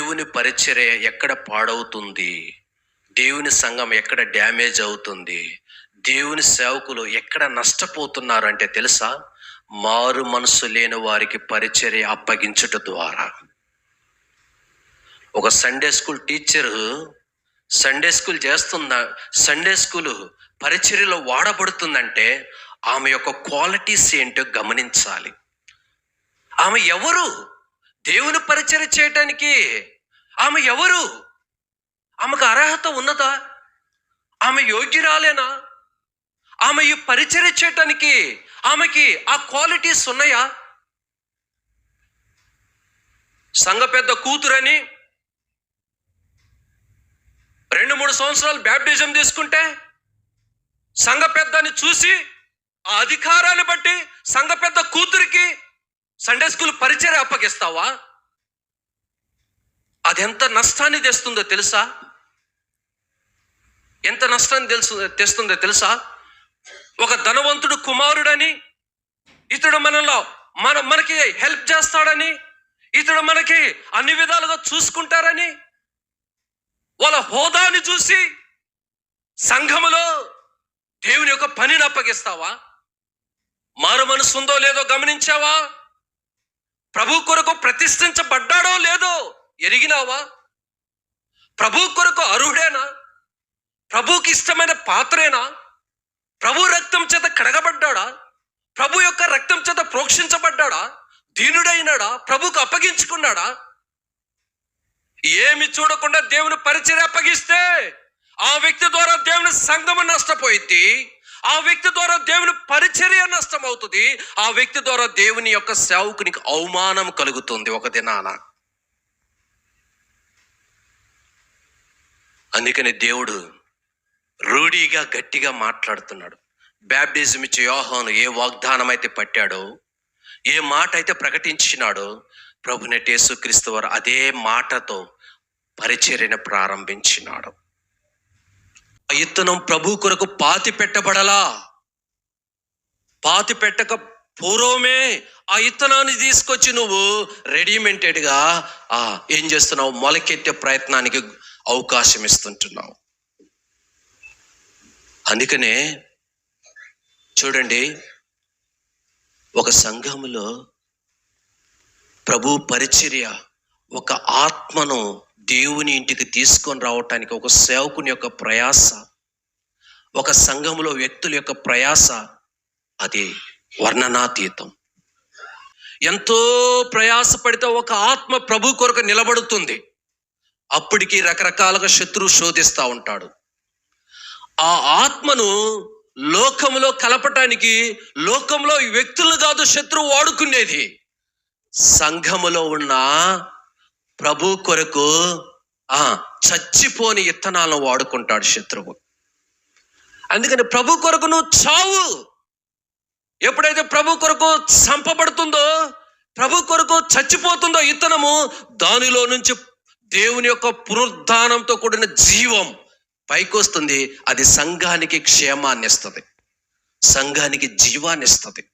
దేవుని పరిచర్య ఎక్కడ పాడవుతుంది? దేవుని సంఘం ఎక్కడ డ్యామేజ్ అవుతుంది? దేవుని సేవకులు ఎక్కడ నష్టపోతున్నారు అంటే తెలుసా? మారు మనసు లేని వారికి పరిచర్య అప్పగించుట ద్వారా. ఒక Sunday school teacher Sunday school చేస్తుందా? సండే స్కూల్ పరిచర్యలో వాడబడుతుందంటే ఆమె యొక్క క్వాలిటీస్ ఏంటో గమనించాలి. ఆమె ఎవరు? దేవుని పరిచయం చేయటానికి ఆమె ఎవరు? ఆమెకు అర్హత ఉన్నదా? ఆమె యోగ్యురాలేనా? ఆమె ఈ పరిచయం చేయటానికి ఆమెకి ఆ క్వాలిటీస్ ఉన్నాయా? సంఘ పెద్ద కూతురని రెండు మూడు సంవత్సరాలు బ్యాప్టిజం తీసుకుంటే సంఘ పెద్దని చూసి ఆ అధికారాన్ని బట్టి సంఘ పెద్ద కూతురికి సండే స్కూల్ పరిచయం అప్పగిస్తావా? అది ఎంత నష్టాన్ని తెస్తుందో తెలుసా? ఎంత నష్టాన్ని తెలుసు తెస్తుందో తెలుసా? ఒక ధనవంతుడు కుమారుడని ఇతడు మనలో మన మనకి హెల్ప్ చేస్తాడని ఇతడు మనకి అన్ని విధాలుగా చూసుకుంటారని వాళ్ళ హోదాని చూసి సంఘములో దేవుని యొక్క పనిని అప్పగిస్తావా? మారు మనసు ఉందో లేదో గమనించావా? ప్రభు కొరకు ప్రతిష్ఠించబడ్డాడో లేదో ఎరిగినావా? ప్రభు కొరకు అర్హుడేనా? ప్రభుకి ఇష్టమైన పాత్రేనా? ప్రభు రక్తం చేత కడగబడ్డాడా? ప్రభు యొక్క రక్తం చేత ప్రోక్షించబడ్డాడా? దీనుడైనాడా? ప్రభుకు అప్పగించుకున్నాడా? ఏమి చూడకుండా దేవుని పరిచయం అప్పగిస్తే ఆ వ్యక్తి ద్వారా దేవుని సంగమం నష్టపోయింది ఆ వ్యక్తి ద్వారా దేవుని పరిచర్య నష్టం అవుతుంది ఆ వ్యక్తి ద్వారా దేవుని యొక్క సేవకునికి అవమానం కలుగుతుంది ఒక దినాన. అందుకని దేవుడు రూఢీగా గట్టిగా మాట్లాడుతున్నాడు. బ్యాప్టిజం ఇచ్చే యోహాను ఏ వాగ్దానం అయితే పట్టాడో ఏ మాట అయితే ప్రకటించినాడో ప్రభునటి యేసుక్రీస్తు వారు అదే మాటతో పరిచర్యను ప్రారంభించినాడు. ఆ ఇత్తనం ప్రభు కొరకు పాతి పెట్టబడలా. పాతి పెట్టక పూర్వమే ఆ ఇత్తనాన్ని తీసుకొచ్చి నువ్వు రెడీమెంటెడ్గా ఆ ఏం చేస్తున్నావు? మొలకెత్తే ప్రయత్నానికి అవకాశం ఇస్తుంటున్నావు. అందుకనే చూడండి ఒక సంఘములో ప్రభు పరిచర్య ఒక ఆత్మను దేవుని ఇంటికి తీసుకొని రావటానికి ఒక సేవకుని యొక్క ప్రయాస ఒక సంఘములో వ్యక్తుల యొక్క ప్రయాస అది వర్ణనాతీతం. ఎంతో ప్రయాసపడితే ఒక ఆత్మ ప్రభు కొరకు నిలబడుతుంది. అప్పటికి రకరకాలుగా శత్రువు శోధిస్తూ ఉంటాడు. ఆ ఆత్మను లోకంలో కలపటానికి లోకంలో వ్యక్తులు కాదు శత్రువు వాడుకునేది. సంఘములో ఉన్న ప్రభు కొరకు ఆ చచ్చిపోని ఇత్తనాలను వాడుకుంటాడు శత్రువు. అందుకని ప్రభు కొరకు నువ్వు చావు. ఎప్పుడైతే ప్రభు కొరకు చంపబడుతుందో ప్రభు కొరకు చచ్చిపోతుందో ఇత్తనము దానిలో నుంచి దేవుని యొక్క పునరుద్ధానంతో కూడిన జీవం పైకొస్తుంది. అది సంఘానికి క్షేమాన్ని ఇస్తుంది సంఘానికి జీవాన్ని ఇస్తుంది